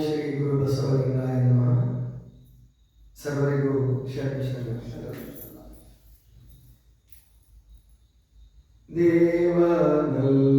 ಶ್ರೀ ಗುರು ಬಸವಲಿಂಗಾಯ ನಮಃ ಸರ್ವರಿಗೂ ಶರಣ ಶರಣ ದೇವನಲ್ಲ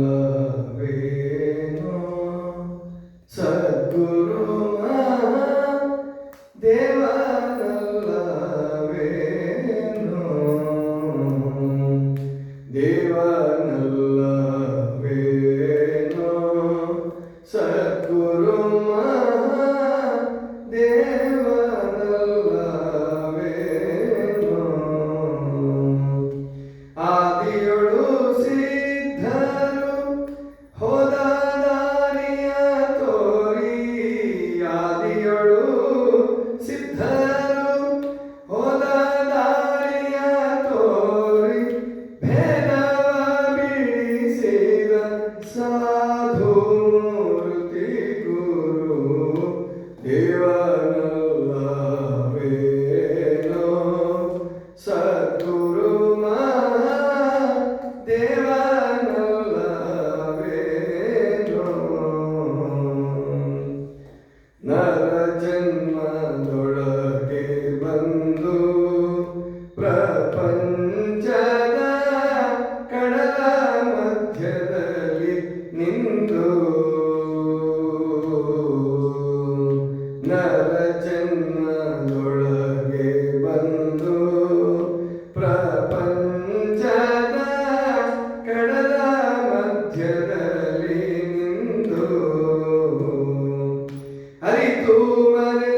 তোমার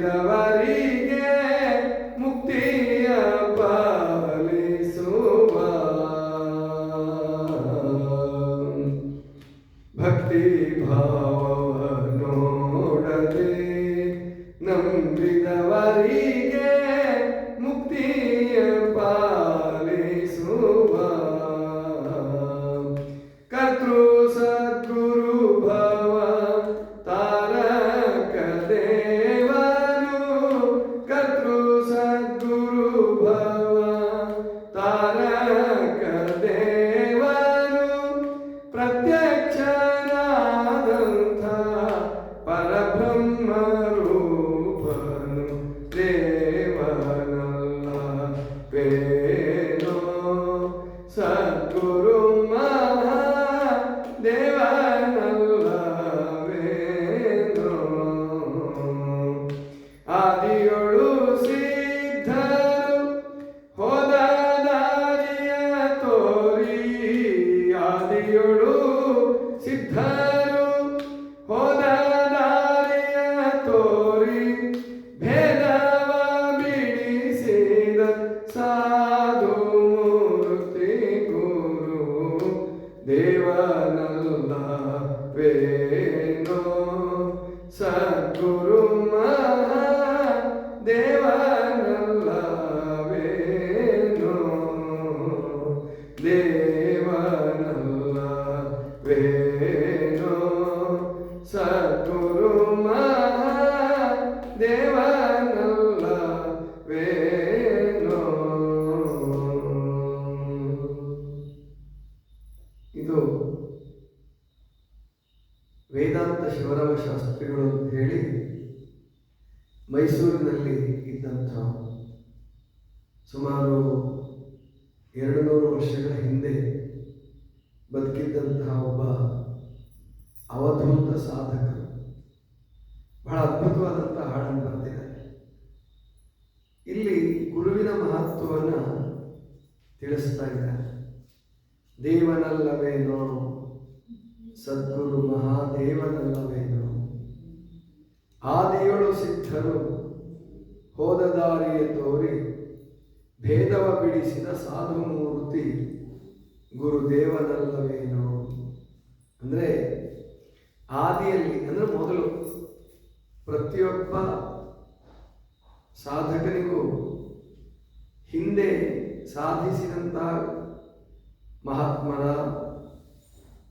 செய்தவரீங்க ಶಿವರಾಮ ಶಾಸ್ತ್ರಿಗಳು ಅಂತ ಹೇಳಿ ಮೈಸೂರಿನಲ್ಲಿ ಇದ್ದಂಥ ಸುಮಾರು ಎರಡು ನೂರು ವರ್ಷಗಳ ಹಿಂದೆ ಬದುಕಿದ್ದಂತಹ ಒಬ್ಬ ಅವಧೂತ ಸಾಧಕರು ಬಹಳ ಅದ್ಭುತವಾದಂಥ ಹಾಡನ್ನು ಬರ್ತಿದ್ದಾರೆ ಇಲ್ಲಿ ಗುರುವಿನ ಮಹತ್ವವನ್ನು ತಿಳಿಸ್ತಾ ಇದ್ದಾರೆ ದೇವನಲ್ಲವೇನೋ, ಸದ್ಗುರು ಮಹಾದೇವನಲ್ಲವೇನೋ ಆದಿಯೊಳು ಸಿದ್ಧರು. ಹೋದ ದಾರಿಯ ತೋರಿ ಭೇದವ ಬಿಡಿಸಿದ ಸಾಧು ಮೂರ್ತಿ. ಗುರುದೇವನಲ್ಲವೇನೋ. ಅಂದರೆ ಆದಿಯಲ್ಲಿ, ಅಂದರೆ ಮೊದಲು ಪ್ರತಿಯೊಬ್ಬ ಸಾಧಕನಿಗೂ ಹಿಂದೆ ಸಾಧಿಸಿದಂತಹ ಮಹಾತ್ಮರ,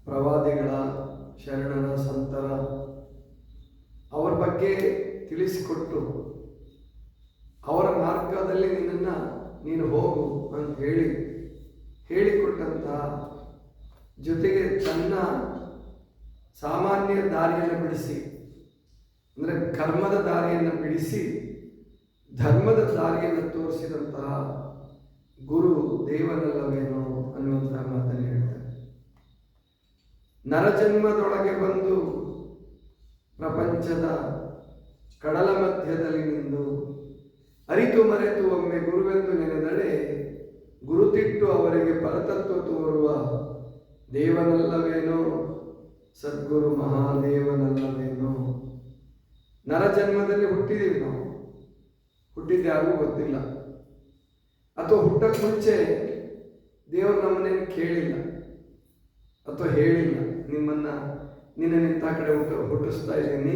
ಪ್ರವಾದಿಗಳ ಶರಣರ ಸಂತರ ಅವರ ಬಗ್ಗೆ ತಿಳಿಸಿಕೊಟ್ಟು ಅವರ ಮಾರ್ಗದಲ್ಲಿ ನಿನ್ನನ್ನು ನೀನು ಹೋಗು ಅಂತ ಹೇಳಿ ಹೇಳಿಕೊಟ್ಟಂತಹ ಜೊತೆಗೆ ತನ್ನ ಸಾಮಾನ್ಯ ದಾರಿಯನ್ನು ಬಿಡಿಸಿ, ಅಂದರೆ ಕರ್ಮದ ದಾರಿಯನ್ನು ಬಿಡಿಸಿ, ಧರ್ಮದ ದಾರಿಯನ್ನು ತೋರಿಸಿದಂತಹ ಗುರು ದೇವನಲ್ಲವೇನೋ ಅನ್ನುವಂತಹ ಮಾತನ್ನು ಹೇಳ್ತಾರೆ. ನರಜನ್ಮದೊಳಗೆ ಬಂದು ಪ್ರಪಂಚದ ಕಡಲ ಮಧ್ಯದಲ್ಲಿ ನಿಂದು ಅರಿತು ಮರೆತು ಒಮ್ಮೆ ಗುರುವೆಂದು ನೆನೆದಡೆ ಗುರುತಿಟ್ಟು ಅವರಿಗೆ ಪರತತ್ವ ತೋರುವ ದೇವನಲ್ಲವೇನೋ? ಸದ್ಗುರು ಮಹಾದೇವನಲ್ಲವೇನೋ? ನರಜನ್ಮದಲ್ಲಿ ಹುಟ್ಟಿದೀವಿ ನಾವು. ಹುಟ್ಟಿದ್ದು ಯಾರಿಗೂ ಗೊತ್ತಿಲ್ಲ. ಅಥವಾ ಹುಟ್ಟಕ್ಕೆ ಮುಂಚೆ ದೇವರು ನಮ್ಮನ್ನೇನು ಕೇಳಿಲ್ಲ ಅಥವಾ ಹೇಳಿಲ್ಲ, ನಿಮ್ಮನ್ನ ನಿನ್ನ ನಿಂತ ಕಡೆ ಹುಟ್ಟು, ಹುಟ್ಟಿಸ್ತಾ ಇದ್ದೀನಿ.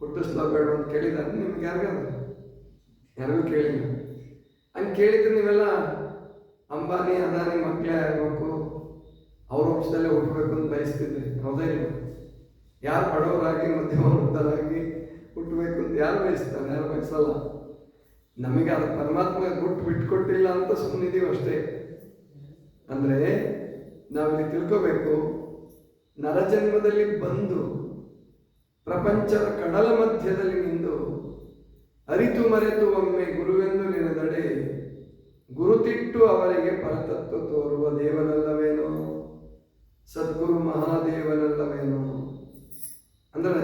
ಹುಟ್ಟಿಸ್ಲಾ ಬೇಡ ಅಂತ ಕೇಳಿದ್ದಾರೆ ನಿಮ್ಗೆ ಯಾರಿಗಾದ್ರು ಯಾರಿಗೂ ಕೇಳಿಲ್ಲ. ಹಂಗೆ ಕೇಳಿದ್ರೆ ನೀವೆಲ್ಲ ಅಂಬಾನಿ, ಅದಾನಿ ಮಕ್ಕಳೇ ಆಗಬೇಕು. ಅವ್ರ ವಂಶದಲ್ಲೇ ಹುಟ್ಟಬೇಕು ಅಂತ ಬಯಸ್ತಿದ್ರಿ. ಹೌದೇ ಇಲ್ಲ ಯಾರು ಬಡವರಾಗಿ ಮಧ್ಯಮ ವೃದ್ಧರಾಗಿ ಹುಟ್ಟಬೇಕು ಅಂತ ಯಾರು ಬಯಸ್ತಾರೆ? ಯಾರು ಬಯಸಲ್ಲ. ನಮಗೆ ಅದು ಪರಮಾತ್ಮ ಗುಟ್ಟು ಬಿಟ್ಕೊಟ್ಟಿಲ್ಲ ಅಂತ ಸುಮ್ಮನಿದೀವಿ ಅಷ್ಟೇ. ಅಂದರೆ ನಾವಿಲ್ಲಿ ತಿಳ್ಕೋಬೇಕು ನರಜನ್ಮದಲ್ಲಿ ಬಂದು ಪ್ರಪಂಚದ ಕಡಲ ಮಧ್ಯದಲ್ಲಿ ನಿಂದು ಅರಿತು ಮರೆತು ಒಮ್ಮೆ ಗುರುವೆಂದು ನೆನೆದಡೆ, ಗುರುತಿಟ್ಟು ಅವರಿಗೆ ಪರತತ್ವ ತೋರುವ ದೇವನಲ್ಲವೇನೋ? ಸದ್ಗುರು ಮಹಾದೇವನಲ್ಲವೇನೋ? ಅಂದರೆ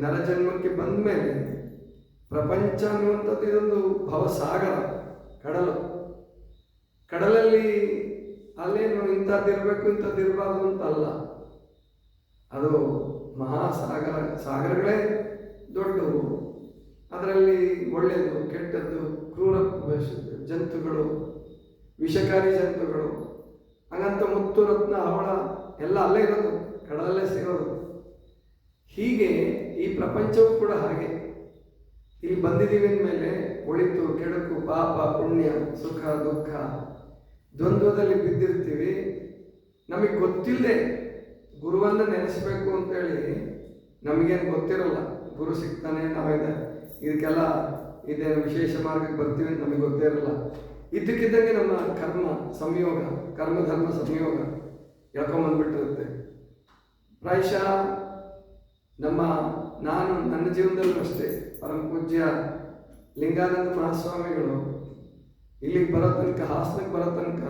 ನರ ನರಜನ್ಮಕ್ಕೆ ಬಂದ ಮೇಲೆ ಪ್ರಪಂಚ ಅನ್ನುವಂಥದ್ದು ಇದೊಂದು ಭವಸಾಗರ, ಕಡಲು. ಕಡಲಲ್ಲಿ ಅಲ್ಲೇನು ಇಂಥದ್ದಿರಬೇಕು, ಇಂಥದ್ದಿರಬಾರ್ದು ಅಂತ ಅಲ್ಲ ಅದು ಮಹಾಸಾಗರ, ಸಾಗರಗಳೇ ದೊಡ್ಡವು ಅದರಲ್ಲಿ ಒಳ್ಳೆಯದು, ಕೆಟ್ಟದ್ದು, ಕ್ರೂರ ಜಂತುಗಳು, ವಿಷಕಾರಿ ಜಂತುಗಳು. ಹಾಗಂತ ಮುತ್ತು, ರತ್ನ, ಹವಳ ಎಲ್ಲ ಅಲ್ಲೇ ಇರೋದು, ಕಡಲಲ್ಲೇ ಸಿಗೋದು ಹೀಗೆ ಈ ಪ್ರಪಂಚವೂ ಕೂಡ ಹಾಗೆ. ಇಲ್ಲಿ ಬಂದಿದ್ದೀವಿ ಅಂದಮೇಲೆ ಒಳಿತು, ಕೆಡುಕು, ಪಾಪ, ಪುಣ್ಯ, ಸುಖ, ದುಃಖ ದ್ವಂದ್ವದಲ್ಲಿ ಬಿದ್ದಿರ್ತೀವಿ. ನಮಗೆ ಗೊತ್ತಿಲ್ಲದೆ ಗುರುವನ್ನು ನೆನೆಸ್ಬೇಕು ಅಂತೇಳಿ ನಮಗೇನು ಗೊತ್ತಿರಲ್ಲ. ಗುರು ಸಿಗ್ತಾನೆ ನಾವಿದೆ ಇದಕ್ಕೆಲ್ಲ ಇದೇನು ವಿಶೇಷ ಮಾರ್ಗಕ್ಕೆ ಬರ್ತೀವಿ ಅಂತ ನಮಗೆ ಗೊತ್ತೇ ಇರಲ್ಲ. ಇದ್ದಕ್ಕಿದ್ದಂಗೆ ನಮ್ಮ ಕರ್ಮ ಸಂಯೋಗ, ಕರ್ಮ, ಧರ್ಮ ಸಂಯೋಗ ಎಳ್ಕೊಂಬಂದ್ಬಿಟ್ಟಿರುತ್ತೆ. ಪ್ರಾಯಶಃ ನಮ್ಮ ನಾನು ನನ್ನ ಜೀವನದಲ್ಲೂ ಅಷ್ಟೇ, ಪರಮ ಪೂಜ್ಯ ಲಿಂಗಾನಂದ ಮಹಾಸ್ವಾಮಿಗಳು ಇಲ್ಲಿಗೆ ಬರೋ ತನಕ ಹಾಸನಕ್ಕೆ ಬರೋ ತನಕ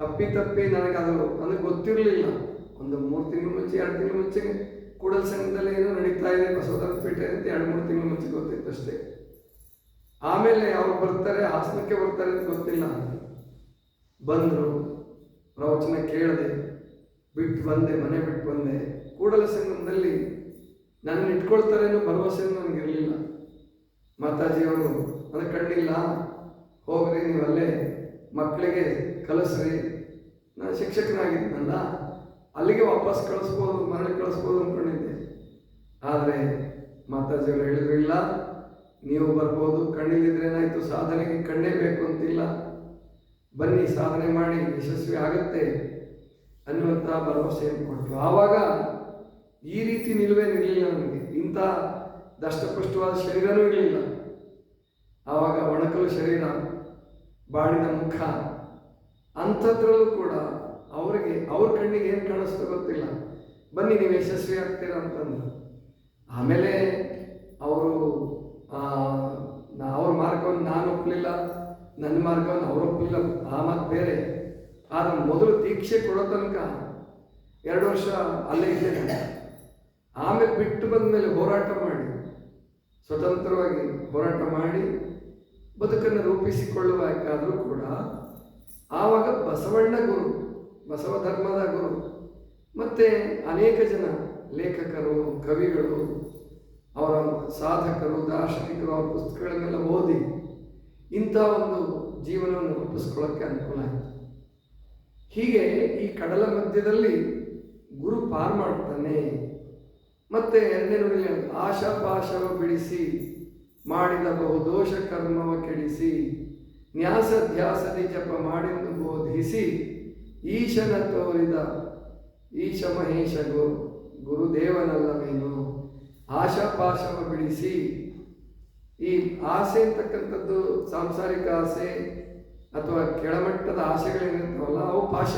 ತಪ್ಪಿ ನನಗೆ ಅದು ನನಗೆ ಗೊತ್ತಿರಲಿಲ್ಲ. ಒಂದು ಮೂರು ತಿಂಗಳು ಮುಂಚೆ, ಎರಡು ತಿಂಗಳು ಮುಂಚೆ ಕೂಡಲ ಸಂಘದಲ್ಲಿ ಏನೋ ನಡೀತಾ ಇದೆ ಬಸವಧರ್ಮ ಪೀಠ ಅಂತ ಎರಡು ಮೂರು ತಿಂಗಳು ಮುಂಚೆ ಗೊತ್ತಿತ್ತು ಅಷ್ಟೇ. ಆಮೇಲೆ ಅವ್ರು ಬರ್ತಾರೆ, ಹಾಸನಕ್ಕೆ ಬರ್ತಾರೆ ಅಂತ ಗೊತ್ತಿಲ್ಲ. ಬಂದರು, ಪ್ರವಚನ ಕೇಳಿದೆ, ಬಿಟ್ಟು ಬಂದೆ, ಮನೆ ಬಿಟ್ಟು ಬಂದೆ. ಕೂಡಲ ಸಂಗಮದಲ್ಲಿ ನನ್ನ ಇಟ್ಕೊಳ್ತಾರೆ ಅನ್ನೋ ಭರವಸೆ ನನಗಿರಲಿಲ್ಲ ಮಾತಾಜಿಯವರು ನನಗೆ ಕಣ್ಣಿಲ್ಲ, ಹೋಗ್ರಿ, ನೀವಲ್ಲೇ ಮಕ್ಕಳಿಗೆ ಕಲಿಸ್ರಿ. ನಾನು ಶಿಕ್ಷಕನಾಗಿದ್ದನಲ್ಲ ಅಲ್ಲಿಗೆ ವಾಪಸ್ ಕಳಿಸ್ಬೋದು, ಮರಳಿ ಕಳಿಸ್ಬೋದು ಅಂದ್ಕೊಂಡಿದ್ದೆ ಆದರೆ ಮಾತಾಜಿಯವರು ಹೇಳಿದ್ರಿಲ್ಲ ನೀವು ಬರ್ಬೋದು. ಕಣ್ಣಿಲ್ಲಿದ್ರೆ ಏನಾಯ್ತು? ಸಾಧನೆಗೆ ಕಣ್ಣೇ ಬೇಕು ಅಂತಿಲ್ಲ. ಬನ್ನಿ, ಸಾಧನೆ ಮಾಡಿ, ಯಶಸ್ವಿ ಆಗುತ್ತೆ ಅನ್ನುವಂಥ ಭರವಸೆಯನ್ನು ಕೊಟ್ಟರು ಆವಾಗ ಈ ರೀತಿ ನಿಲುವೇ ನಿಲ್ಲ ನನಗೆ ಇಂಥ ದಷ್ಟಪುಷ್ಟವಾದ ಶರೀರನೂ ಇರಲಿಲ್ಲ. ಆವಾಗ ಒಣಕಲು ಶರೀರ, ಬಾಡಿನ ಮುಖ, ಅಂಥದ್ರಲ್ಲೂ ಕೂಡ ಅವರಿಗೆ, ಅವ್ರ ಕಣ್ಣಿಗೆ ಏನು ಕಾಣಿಸ್ತೋ ಗೊತ್ತಿಲ್ಲ. ಬನ್ನಿ, ನೀವು ಯಶಸ್ವಿ ಆಗ್ತೀರಾ ಅಂತಂದು. ಆಮೇಲೆ ಅವರು ಅವ್ರ ಮಾರ್ಗವನ್ನು ನಾನು ಒಪ್ಪಲಿಲ್ಲ, ನನ್ನ ಮಾರ್ಗವನ್ನು ಅವ್ರು ಒಪ್ಪಲಿಲ್ಲ, ಆ ಮಾತು ಬೇರೆ. ಆದರೆ ಮೊದಲು ದೀಕ್ಷೆ ಕೊಡೋ ತನಕ ಎರಡು ವರ್ಷ ಅಲ್ಲೇ ಇದ್ದೇನೆ ಆಮೇಲೆ ಬಿಟ್ಟು ಬಂದ ಮೇಲೆ ಹೋರಾಟ ಮಾಡಿ, ಸ್ವತಂತ್ರವಾಗಿ ಹೋರಾಟ ಮಾಡಿ, ಬದುಕನ್ನು ರೂಪಿಸಿಕೊಳ್ಳಬೇಕಾದರೂ ಕೂಡ, ಆವಾಗ ಬಸವಣ್ಣ ಗುರು ಬಸವ ಧರ್ಮದ ಗುರು. ಮತ್ತು ಅನೇಕ ಜನ ಲೇಖಕರು, ಕವಿಗಳು, ಅವರ ಸಾಧಕರು, ದಾರ್ಶನಿಕರು, ಅವರ ಪುಸ್ತಕಗಳನ್ನೆಲ್ಲ ಓದಿ ಇಂಥ ಒಂದು ಜೀವನವನ್ನು ರೂಪಿಸ್ಕೊಳ್ಳೋಕ್ಕೆ ಅನುಕೂಲ ಆಯಿತು. ಹೀಗೆ ಈ ಕಡಲ ಮಧ್ಯದಲ್ಲಿ ಗುರು ಪಾರು ಮಾಡ್ತಾನೆ ಮತ್ತೆ ಎರಡನೇ ನೋಡಿ ಆಶಾಪಾಶವ ಬಿಡಿಸಿ ಮಾಡಿದ ಬಹು ದೋಷ ಕರ್ಮವ ಕೆಡಿಸಿ ನ್ಯಾಸ ಧ್ಯಾಸದಿ ಜಪ ಮಾಡಿದ್ದು ಬೋಧಿಸಿ ಈಶನ ತೋರಿದ ಈಶ ಮಹೇಶ ಗುರು ಗುರುದೇವನಲ್ಲವೇನು? ಆಶಾಪಾಶವ ಬಿಡಿಸಿ ಈ ಆಸೆ ಅಂತಕ್ಕಂಥದ್ದು ಸಾಂಸಾರಿಕ ಆಸೆ ಅಥವಾ ಕೆಳಮಟ್ಟದ ಆಸೆಗಳೇನಿರ್ತಾವಲ್ಲ ಅವು ಪಾಶ.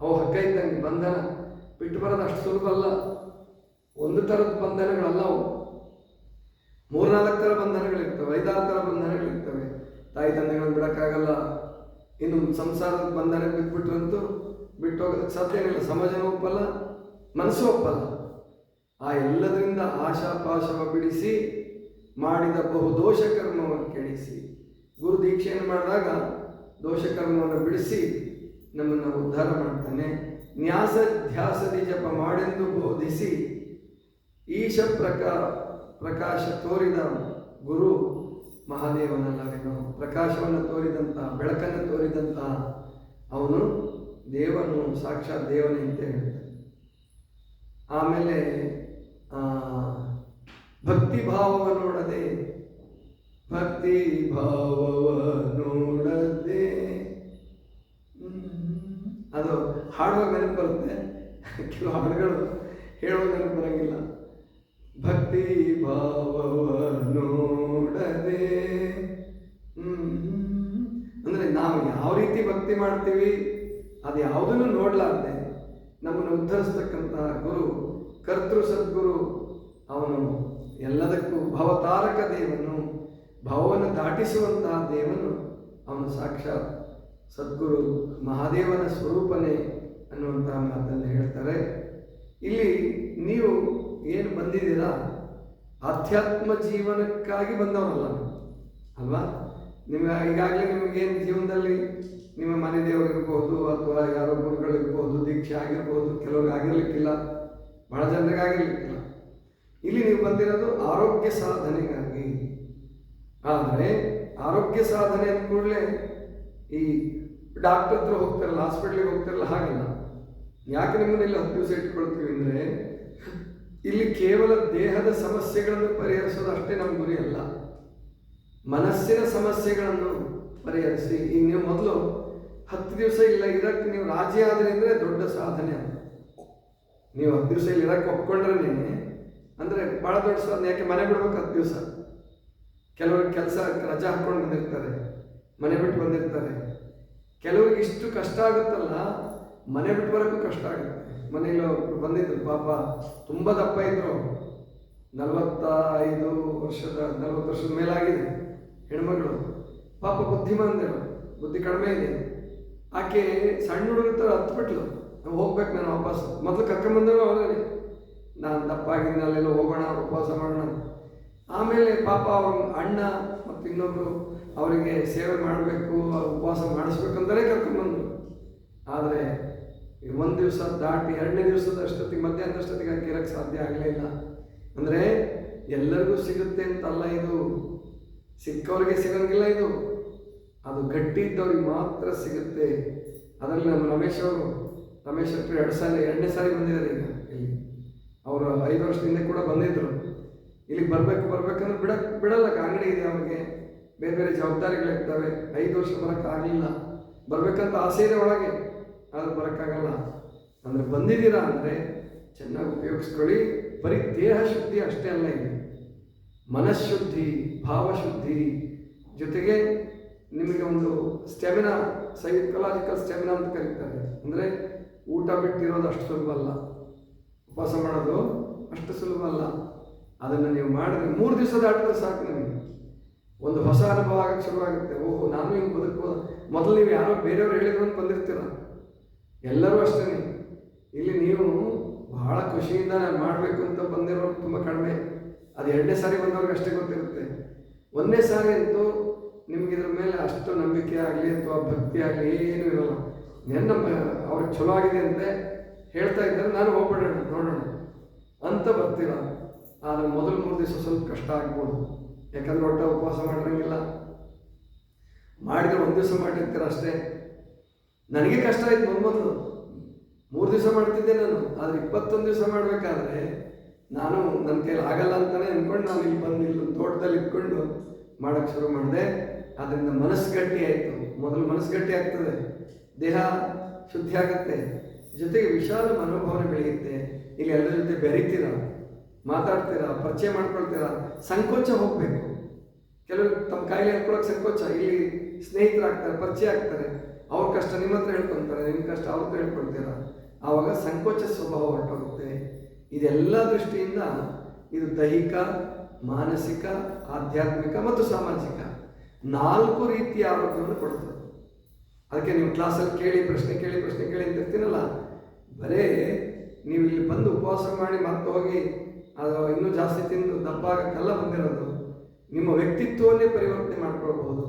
ಅವು ಹಗ್ಗ ಇದ್ದಂಗೆ ಬಂಧನ. ಬಿಟ್ಟು ಬರೋದು ಅಷ್ಟು ಸುಲಭ ಅಲ್ಲ. ಒಂದು ಥರದ ಬಂಧನಗಳಲ್ಲ ಅವು. ಮೂರ್ನಾಲ್ಕು ಥರ ಬಂಧನಗಳಿರ್ತವೆ, ಐದಾರು ಥರ ಬಂಧನಗಳಿರ್ತವೆ. ತಾಯಿ ತಂದೆಗಳನ್ನು ಬಿಡೋಕ್ಕಾಗಲ್ಲ. ಇನ್ನು ಸಂಸಾರದ ಬಂದರೆ ಬಿಟ್ಬಿಟ್ರಂತೂ ಬಿಟ್ಟು ಹೋಗೋದಕ್ಕೆ ಸಾಧ್ಯ ಏನಿಲ್ಲ. ಸಮಾಜನೂ ಒಪ್ಪಲ್ಲ, ಮನಸ್ಸು ಒಪ್ಪಲ್ಲ. ಆ ಎಲ್ಲದರಿಂದ ಆಶಾಪಾಶವ ಬಿಡಿಸಿ ಮಾಡಿದ ಬಹು ದೋಷ ಕರ್ಮವನ್ನು ಕೆಡಿಸಿ, ಗುರು ದೀಕ್ಷೆಯನ್ನು ಮಾಡಿದಾಗ ದೋಷ ಕರ್ಮವನ್ನು ಬಿಡಿಸಿ ನಮ್ಮನ್ನು ಉದ್ಧಾರ ಮಾಡ್ತಾನೆ. ನ್ಯಾಸ ಧ್ಯಾಸದಿ ಜಪ ಮಾಡೆಂದು ಬೋಧಿಸಿ, ಈಶ ಪ್ರಕಾ ಪ್ರಕಾಶ ತೋರಿದ ಗುರು ಮಹಾದೇವನಲ್ಲವೇನೋ ಪ್ರಕಾಶವನ್ನು ತೋರಿದಂತಹ ಬೆಳಕನ್ನು ತೋರಿದಂತಹ ಅವನು ದೇವನು ಸಾಕ್ಷಾತ್ ದೇವನೇ ಅಂತ ಹೇಳ್ತಾರೆ ಆಮೇಲೆ ಭಕ್ತಿ ಭಾವವ ನೋಡದೆ ಭಕ್ತಿ ಭಾವವ ನೋಡದೆ ಅದು ಹಾಡುವ ನೆನಪು ಬರುತ್ತೆ. ಕೆಲವು ಹಾಡುಗಳು ಹೇಳುವಾಗ ನೆನಪು ಬರಂಗಿಲ್ಲ. ಭಕ್ತಿ ಭಾವವ ನೋಡದೆ ಹ್ಮ್. ಅಂದ್ರೆ ನಾವು ಯಾವ ರೀತಿ ಭಕ್ತಿ ಮಾಡ್ತೀವಿ, ಅದು ಯಾವುದನ್ನು ನೋಡ್ಲಾರ್ದೆ. ನಮ್ಮನ್ನು ಉದ್ಧರಿಸ್ತಕ್ಕಂತಹ ಗುರು, ಕರ್ತೃ ಸದ್ಗುರು, ಅವನು ಎಲ್ಲದಕ್ಕೂ ಭವತಾರಕ ದೇವನು, ಭವವನ್ನು ದಾಟಿಸುವಂತಹ ದೇವನು ಅವನು ಸಾಕ್ಷಾತ್ ಸದ್ಗುರು ಮಹಾದೇವನ ಸ್ವರೂಪನೇ ಅನ್ನುವಂತಹ ಮಾತನ್ನು ಹೇಳ್ತಾರೆ. ಇಲ್ಲಿ ನೀವು ಏನು ಬಂದಿದ್ದೀರಾ? ಆಧ್ಯಾತ್ಮ ಜೀವನಕ್ಕಾಗಿ ಬಂದವರಲ್ಲ ಅಲ್ವಾ? ನಿಮಗೆ ಈಗಾಗಲೇ ನಿಮಗೇನು ಜೀವನದಲ್ಲಿ ನಿಮ್ಮ ಮನೆ ದೇವರಿರ್ಬೋದು ಅಥವಾ ಯಾರೋ ಗುರುಗಳಿರ್ಬೋದು ದೀಕ್ಷೆ ಆಗಿರ್ಬೋದು, ಕೆಲವ್ರಿಗೆ ಆಗಿರ್ಲಿಕ್ಕಿಲ್ಲ, ಬಹಳ ಜನರಿಗೆ ಆಗಿರ್ಲಿಕ್ಕಿಲ್ಲ. ಇಲ್ಲಿ ನೀವು ಬಂದಿರೋದು ಆರೋಗ್ಯ ಸಾಧನೆಗಾಗಿ. ಆದರೆ ಆರೋಗ್ಯ ಸಾಧನೆ ಅಂದ ಕೂಡಲೇ ಈ ಡಾಕ್ಟರ್ ಹತ್ರ ಹೋಗ್ತಾರಲ್ಲ, ಹಾಸ್ಪಿಟ್ಲಿಗೆ ಹೋಗ್ತಾರಲ್ಲ, ಹಾಗಲ್ಲ. ಯಾಕೆ ನಿಮ್ಮನ್ನೆಲ್ಲ ಹತ್ತು ದಿವಸ ಇಟ್ಕೊಳ್ತೀವಿ ಅಂದರೆ ಇಲ್ಲಿ ಕೇವಲ ದೇಹದ ಸಮಸ್ಯೆಗಳನ್ನು ಪರಿಹರಿಸೋದು ಅಷ್ಟೇ ನಮ್ಮ ಗುರಿ ಅಲ್ಲ. ಮನಸ್ಸಿನ ಸಮಸ್ಯೆಗಳನ್ನು ಪರಿಹರಿಸಿ. ಈಗ ನೀವು ಮೊದಲು ಹತ್ತು ದಿವಸ ಇಲ್ಲ, ಇರಕ್ಕೆ ನೀವು ರಾಜಿ ಆದರೆ ಅಂದರೆ ದೊಡ್ಡ ಸಾಧನೆ ಅದು. ನೀವು ಹತ್ತು ದಿವಸ ಇಲ್ಲಿ, ಇರಕ್ಕೆ ಒಪ್ಕೊಂಡ್ರೆ ಅಂದರೆ ಭಾಳ ದೊಡ್ಡ ಸಾಧನೆ, ಯಾಕೆ ಮನೆ ಬಿಡ್ಬೇಕು ಹತ್ತು ದಿವಸ? ಕೆಲವರು ಕೆಲಸ, ರಜೆ ಹಾಕ್ಕೊಂಡು ಬಂದಿರ್ತಾರೆ, ಮನೆ ಬಿಟ್ಟು ಬಂದಿರ್ತಾರೆ. ಕೆಲವ್ರಿಗೆ ಇಷ್ಟು ಕಷ್ಟ ಆಗುತ್ತಲ್ಲ, ಮನೆ ಬಿಟ್ಟು ಬರೋಕ್ಕೂ ಕಷ್ಟ ಆಗುತ್ತೆ. ಮನೇಲಿ ಒಬ್ರು ಬಂದಿದ್ರು. ಪಾಪ ತುಂಬ ದಪ್ಪ ಇದ್ರು. ನಲವತ್ತ ಐದು ವರ್ಷದ, ನಲವತ್ತು ವರ್ಷದ ಮೇಲಾಗಿದೆ ಹೆಣ್ಮಗಳು ಪಾಪ ಬುದ್ಧಿಮಾಂದರು ಬುದ್ಧಿ ಕಡಿಮೆ ಇದೆ. ಆಕೆ ಸಣ್ಣ ಹುಡುಗರ ಥರ ಹತ್ಬಿಟ್ಲು. ನಾವು ಹೋಗ್ಬೇಕು ನಾನು ವಾಪಸ್ ಮೊದಲು ಕರ್ಕೊಂಬಂದ್ರು ಅವರಲ್ಲಿ ನಾನು ದಪ್ಪಾಗಿದ್ದೀನಿ, ಅಲ್ಲೆಲ್ಲ ಹೋಗೋಣ, ಉಪವಾಸ ಮಾಡೋಣ ಆಮೇಲೆ ಪಾಪ ಅವ್ರ ಅಣ್ಣ ಮತ್ತು ಇನ್ನೊಬ್ಬರು ಅವರಿಗೆ ಸೇವೆ ಮಾಡಬೇಕು, ಉಪವಾಸ ಮಾಡಿಸ್ಬೇಕಂತಲೇ ಕರ್ಕೊಂಬಂದರು ಆದರೆ ಒಂದು ದಿವಸ ದಾಟಿ ಎರಡನೇ ದಿವಸದ ಅಷ್ಟೊತ್ತಿಗೆ ಮಧ್ಯಾಹ್ನದ ಅಷ್ಟೊತ್ತಿಗೆ ಅದಕ್ಕೆ ಸಾಧ್ಯ ಆಗಲೇ ಇಲ್ಲ. ಅಂದರೆ ಎಲ್ಲರಿಗೂ ಸಿಗುತ್ತೆ ಅಂತಲ್ಲ ಇದು. ಸಿಕ್ಕವ್ರಿಗೆ ಸಿಗಂಗಿಲ್ಲ ಇದು. ಅದು ಗಟ್ಟಿ ಇದ್ದವ್ರಿಗೆ ಮಾತ್ರ ಸಿಗುತ್ತೆ. ಅದರಲ್ಲಿ ನಮ್ಮ ರಮೇಶ್ ಅವರು ರಮೇಶ್ ಅವರು ಎರಡು ಸಾರಿ, ಎರಡನೇ ಸಾರಿ ಬಂದಿದ್ದಾರೆ ಈಗ ಇಲ್ಲಿ. ಅವರು ಐದು ವರ್ಷದಿಂದ ಕೂಡ ಬಂದಿದ್ದರು ಇಲ್ಲಿಗೆ ಬರಬೇಕು, ಬರಬೇಕಂದ್ರೆ ಬಿಡಕ್ ಬಿಡಲ್ಲ. ಅಂಗಡಿ ಇದೆ ಅವ್ರಿಗೆ. ಬೇರೆ ಬೇರೆ ಜವಾಬ್ದಾರಿಗಳಿರ್ತವೆ. ಐದು ವರ್ಷ ಬರೋಕ್ಕಾಗಲಿಲ್ಲ ಬರಬೇಕಂತ ಆಸೆ ಇದೆ ಒಳಗೆ. ಆದ್ರೆ ಬರೋಕ್ಕಾಗಲ್ಲ. ಅಂದರೆ ಬಂದಿದ್ದೀರಾ ಅಂದರೆ ಚೆನ್ನಾಗಿ ಉಪಯೋಗಿಸ್ಕೊಳ್ಳಿ. ಬರೀ ದೇಹ ಶುದ್ಧಿ ಅಷ್ಟೇ ಅಲ್ಲ ಇದೆ. ಮನಃಶುದ್ಧಿ, ಭಾವಶುದ್ಧಿ ಜೊತೆಗೆ ನಿಮಗೆ ಒಂದು ಸ್ಟೆಮಿನಾ ಸೈಕಲಾಜಿಕಲ್ ಸ್ಟೆಮಿನಾ ಅಂತ ಕರೀತಾರೆ. ಅಂದರೆ ಊಟ ಬಿಟ್ಟಿರೋದು ಅಷ್ಟು ಸುಲಭ ಅಲ್ಲ. ಉಪವಾಸ ಮಾಡೋದು ಅಷ್ಟು ಸುಲಭ ಅಲ್ಲ. ಅದನ್ನು ನೀವು ಮಾಡಿದ್ರೆ ಮೂರು ದಿವಸ ದಾಟಿದ್ರೆ ಸಾಕು ನಿಮಗೆ. ಒಂದು ಹೊಸ ಅನುಭವ ಆಗಕ್ಕೆ ಶುರುವಾಗುತ್ತೆ. ಓಹೋ, ನಾನು ಹಿಂಗೆ ಬದುಕುವ ಮೊದಲು ನೀವು ಯಾರೋ ಬೇರೆಯವ್ರು ಹೇಳಿದ್ರು ಅಂತ ಬಂದಿರ್ತೀರ. ಎಲ್ಲರೂ ಅಷ್ಟೇ ಇಲ್ಲಿ ನೀವು ಬಹಳ ಖುಷಿಯಿಂದ ನಾನು ಮಾಡಬೇಕು ಅಂತ ಬಂದಿರೋರು ತುಂಬ ಕಡಿಮೆ. ಅದು ಎರಡನೇ ಸಾರಿ ಬಂದವ್ರಿಗೆ ಅಷ್ಟೇ ಗೊತ್ತಿರುತ್ತೆ. ಒಂದನೇ ಸಾರಿ ಅಂತೂ ನಿಮ್ಗೆ ಇದ್ರ ಮೇಲೆ ಅಷ್ಟು ನಂಬಿಕೆ ಆಗಲಿ ಅಥವಾ ಭಕ್ತಿ ಆಗಲಿ ಏನೂ ಇರಲ್ಲ. ನನ್ನ ಅವ್ರಿಗೆ ಚಲೋ ಆಗಿದೆ ಅಂತ ಹೇಳ್ತಾ ಇದ್ದಾರೆ, ನಾನು ಹೋಗ್ಬಿಡೋಣ, ನೋಡೋಣ ಅಂತ ಬರ್ತೀರ? ಆದರೆ ಮೊದಲು ಮೂರು ದಿವಸ ಸ್ವಲ್ಪ ಕಷ್ಟ ಆಗ್ಬೋದು. ಯಾಕಂದ್ರೆ ಒಟ್ಟ ಉಪವಾಸ ಮಾಡಿರಂಗಿಲ್ಲ. ಮಾಡಿದ್ರೆ ಒಂದು ದಿವಸ ಮಾಡಿರ್ತೀರ ಅಷ್ಟೇ. ನನಗೆ ಕಷ್ಟ ಆಯ್ತು ಮೊದಲು. ಮೂರು ದಿವಸ ಮಾಡ್ತಿದ್ದೆ ನಾನು, ಆದರೆ ಇಪ್ಪತ್ತೊಂದು ದಿವಸ ಮಾಡಬೇಕಾದ್ರೆ ನಾನು ನನ್ನ ಕೈಲಿ ಆಗಲ್ಲ ಅಂತಲೇ ಅಂದ್ಕೊಂಡು ನಾನು ಇಲ್ಲಿ ಬಂದು ಇಲ್ಲಿ ತೋಟದಲ್ಲಿ ಇಟ್ಕೊಂಡು ಮಾಡೋಕ್ಕೆ ಶುರು ಮಾಡಿದೆ. ಅದರಿಂದ ಮನಸ್ಸು ಗಟ್ಟಿ ಆಯಿತು. ಮೊದಲು ಮನಸ್ಸು ಗಟ್ಟಿ ಆಗ್ತದೆ. ದೇಹ ಶುದ್ಧಿ ಆಗುತ್ತೆ. ಜೊತೆಗೆ ವಿಶಾಲ ಮನೋಭಾವನೆ ಬೆಳೆಯುತ್ತೆ. ಇಲ್ಲಿ ಎಲ್ಲರ ಜೊತೆ ಬೆರೀತೀರಾ, ಮಾತಾಡ್ತೀರಾ, ಪರಿಚಯ ಮಾಡ್ಕೊಳ್ತೀರಾ, ಸಂಕೋಚ ಹೋಗಬೇಕು. ಕೆಲವರು ತಮ್ಮ ಕಾಯಿಲೆ ಹೇಳ್ಕೊಳಕ್ಕೆ ಸಂಕೋಚ, ಇಲ್ಲಿ ಸ್ನೇಹಿತರಾಗ್ತಾರೆ, ಪರಿಚಯ ಆಗ್ತಾರೆ. ಅವ್ರ ಕಷ್ಟ ನಿಮ್ಮ ಹತ್ರ ಹೇಳ್ಕೊತಾರೆ ನಿಮ್ಮ ಕಷ್ಟ ಅವ್ರ ಹತ್ರ ಹೇಳ್ಕೊಳ್ತೀರಾ ಆವಾಗ ಸಂಕೋಚ ಸ್ವಭಾವ ಹೊರಟೋಗುತ್ತೆ. ಇದೆಲ್ಲ ದೃಷ್ಟಿಯಿಂದ ಇದು ದೈಹಿಕ, ಮಾನಸಿಕ, ಆಧ್ಯಾತ್ಮಿಕ ಮತ್ತು ಸಾಮಾಜಿಕ ನಾಲ್ಕು ರೀತಿಯ ಆರೋಗ್ಯವನ್ನು ಕೊಡ್ತದೆ ಅದಕ್ಕೆ ನೀವು ಕ್ಲಾಸಲ್ಲಿ ಕೇಳಿ, ಪ್ರಶ್ನೆ ಕೇಳಿ ಪ್ರಶ್ನೆ ಕೇಳಿ ಅಂತ ಇರ್ತೀನಲ್ಲ, ಬರೇ ನೀವು ಇಲ್ಲಿ ಬಂದು ಉಪವಾಸ ಮಾಡಿ ಮತ್ತೆ ಹೋಗಿ, ಅದು ಇನ್ನೂ ಜಾಸ್ತಿ ತಿಂದು ದಪ್ಪ ಆಗಕ್ಕೆಲ್ಲ ಬಂದಿರೋದು. ನಿಮ್ಮ ವ್ಯಕ್ತಿತ್ವವನ್ನೇ ಪರಿವರ್ತನೆ ಮಾಡ್ಕೊಳ್ಬಹುದು.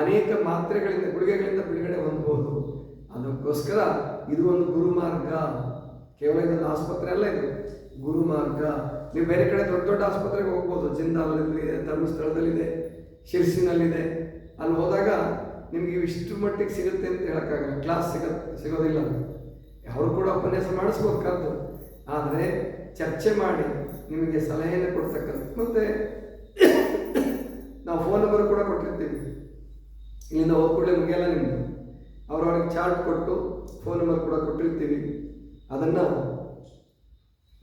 ಅನೇಕ ಮಾತ್ರೆಗಳಿಂದ, ಗುಳಿಗೆಗಳಿಂದ ಬಿಡುಗಡೆ ಹೊಂದಬಹುದು. ಅದಕ್ಕೋಸ್ಕರ ಇದು ಒಂದು ಗುರು ಮಾರ್ಗ ಕೇವಲ ಇದೊಂದು ಆಸ್ಪತ್ರೆ ಅಲ್ಲ ಇದು. ಗುರು ಮಾರ್ಗ ನೀವು ಬೇರೆ ಕಡೆ ದೊಡ್ಡ ದೊಡ್ಡ ಆಸ್ಪತ್ರೆಗೆ ಹೋಗ್ಬೋದು. ಜಿಂದಾಲಲ್ಲಿದೆ ಧರ್ಮಸ್ಥಳದಲ್ಲಿದೆ, ಶಿರ್ಸಿನಲ್ಲಿದೆ. ಅಲ್ಲಿ ಹೋದಾಗ ನಿಮಗೆ ಇಷ್ಟು ಮಟ್ಟಿಗೆ ಸಿಗುತ್ತೆ ಅಂತ ಹೇಳೋಕ್ಕಾಗಲ್ಲ. ಕ್ಲಾಸ್ ಸಿಗ, ಸಿಗೋದಿಲ್ಲ. ಅವರು ಕೂಡ ಉಪನ್ಯಾಸ ಮಾಡಿಸ್ಬೋದು ಕರೆದು. ಆದರೆ ಚರ್ಚೆ ಮಾಡಿ ನಿಮಗೆ ಸಲಹೆಯನ್ನು ಕೊಡ್ತಕ್ಕಂಥ, ಮತ್ತೆ ನಾವು ಫೋನ್ ನಂಬರ್ ಕೂಡ ಕೊಟ್ಟಿರ್ತೀವಿ. ಇಲ್ಲಿಂದ ಹೋದ ಕೂಡಲೇ ಮುಗಿಯಲ್ಲ ನಿಮ್ಮದು ಅವ್ರವ್ರಿಗೆ ಚಾರ್ಟ್ ಕೊಟ್ಟು ಫೋನ್ ನಂಬರ್ ಕೂಡ ಕೊಟ್ಟಿರ್ತೀವಿ. ಅದನ್ನು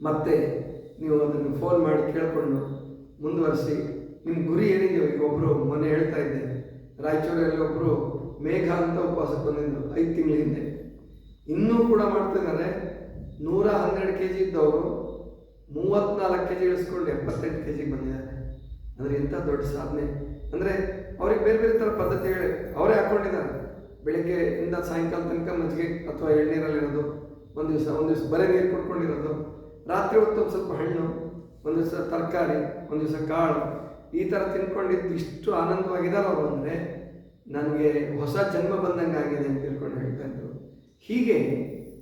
ಮತ್ತೆ ನೀವು ಅದನ್ನು ಫೋನ್ ಮಾಡಿ ಕೇಳಿಕೊಂಡು ಮುಂದುವರಿಸಿ. ನಿಮ್ಮ ಗುರಿ ಏನಿದೆಯೋ, ಈಗ ಒಬ್ಬರು ಮೊನ್ನೆ ಹೇಳ್ತಾ ಇದ್ದೆ. ರಾಯಚೂರಲ್ಲಿ ಒಬ್ಬರು ಮೇಘ ಅಂತ ಉಪವಾಸಕ್ಕೆ ಬಂದಿದ್ದು ಐದು ತಿಂಗಳ ಹಿಂದೆ. ಇನ್ನೂ ಕೂಡ ಮಾಡ್ತಿದ್ದಾರೆ ನೂರ ಹನ್ನೆರಡು ಕೆ ಜಿ ಇದ್ದವರು ಮೂವತ್ತ್ನಾಲ್ಕು ಕೆ ಜಿ ಇಳಿಸ್ಕೊಂಡು ಎಪ್ಪತ್ತೆಂಟು ಕೆ ಜಿಗೆ ಬಂದಿದ್ದಾರೆ. ಅಂದರೆ ಎಂಥ ದೊಡ್ಡ ಸಾಧನೆ? ಅಂದರೆ ಅವ್ರಿಗೆ ಬೇರೆ ಬೇರೆ ಥರ ಪದ್ಧತಿಗಳು ಅವರೇ ಹಾಕ್ಕೊಂಡಿದ್ದಾರೆ ಬೆಳಿಗ್ಗೆ ಇಂದ ಸಾಯಂಕಾಲ ತನಕ ಮಜ್ಜಿಗೆ ಅಥವಾ ಎಳ್ನೀರಲ್ಲಿರೋದು, ಒಂದು ದಿವಸ ಒಂದು ದಿವಸ ಬರೀ ನೀರು ಕುಡ್ಕೊಂಡಿರೋದು. ರಾತ್ರಿ ಹೊತ್ತು ಸ್ವಲ್ಪ ಹಣ್ಣು, ಒಂದು ದಿವಸ ತರಕಾರಿ, ಒಂದು ದಿವಸ ಕಾಳು, ಈ ಥರ ತಿನ್ಕೊಂಡಿದ್ದು ಇಷ್ಟು ಆನಂದವಾಗಿದ್ದಾರೆ ಅವರು ಅಂದರೆ ನನಗೆ ಹೊಸ ಜನ್ಮ ಬಂದಂಗೆ ಆಗಿದೆ ಅಂತ ತಿಳ್ಕೊಂಡು ಹೇಳ್ತಾ ಇದ್ರು. ಹೀಗೆ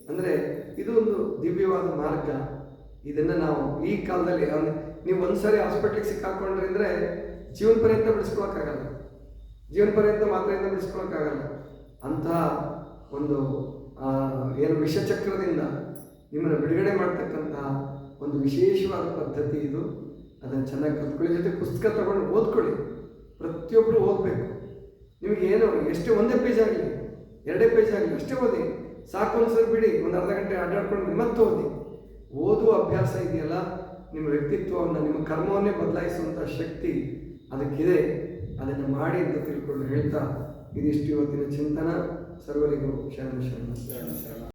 ಅಂದರೆ ಇದು ಒಂದು ದಿವ್ಯವಾದ ಮಾರ್ಗ. ಇದನ್ನು ನಾವು ಈ ಕಾಲದಲ್ಲಿ, ಅಂದ್ರೆ ನೀವು ಒಂದ್ಸರಿ ಸಾರಿ ಹಾಸ್ಪಿಟ್ಲಿಗೆ ಸಿಕ್ಕಾಕೊಂಡ್ರಿ ಅಂದರೆ ಜೀವನ ಪರ್ಯಂತ ಬಿಡಿಸ್ಕೊಳಕ್ಕಾಗಲ್ಲ. ಜೀವನ ಪರ್ಯಂತ ಮಾತ್ರೆಯಿಂದ ಬಿಡಿಸ್ಕೊಳಕ್ಕಾಗಲ್ಲ. ಅಂತಹ ಒಂದು ಏನು ವಿಷಚಕ್ರದಿಂದ ನಿಮ್ಮನ್ನು ಬಿಡುಗಡೆ ಮಾಡ್ತಕ್ಕಂತಹ ಒಂದು ವಿಶೇಷವಾದ ಪದ್ಧತಿ ಇದು. ಅದನ್ನು ಚೆನ್ನಾಗಿ ಕಲ್ತ್ಕೊಳ್ಳಿ. ಜೊತೆ ಪುಸ್ತಕ ತಗೊಂಡು ಓದ್ಕೊಳ್ಳಿ. ಪ್ರತಿಯೊಬ್ಬರು ಓದಬೇಕು. ನಿಮಗೆ ಏನು, ಎಷ್ಟು ಒಂದೇ ಪೇಜ್ ಆಗಲಿ, ಎರಡೇ ಪೇಜ್ ಆಗಲಿ ಅಷ್ಟೇ ಓದಿ. ಸಾಕು ಒಂದ್ಸರಿ ಬಿಡಿ, ಒಂದು ಅರ್ಧ ಗಂಟೆ ಅಡ್ಡಾಡ್ಕೊಂಡು ಮತ್ತೆ ಓದಿ. ಓದುವ ಅಭ್ಯಾಸ ಇದೆಯಲ್ಲ? ನಿಮ್ಮ ವ್ಯಕ್ತಿತ್ವವನ್ನು, ನಿಮ್ಮ ಕರ್ಮವನ್ನೇ ಬದಲಾಯಿಸುವಂಥ ಶಕ್ತಿ ಅದಕ್ಕಿದೆ. ಅದನ್ನು ಮಾಡಿ ಅಂತ ತಿಳ್ಕೊಂಡು ಹೇಳ್ತಾ ಇದಿಷ್ಟು ಇವತ್ತಿನ ಚಿಂತನ. ಸರ್ವರಿಗೂ ಶರಣ ಶರಣ.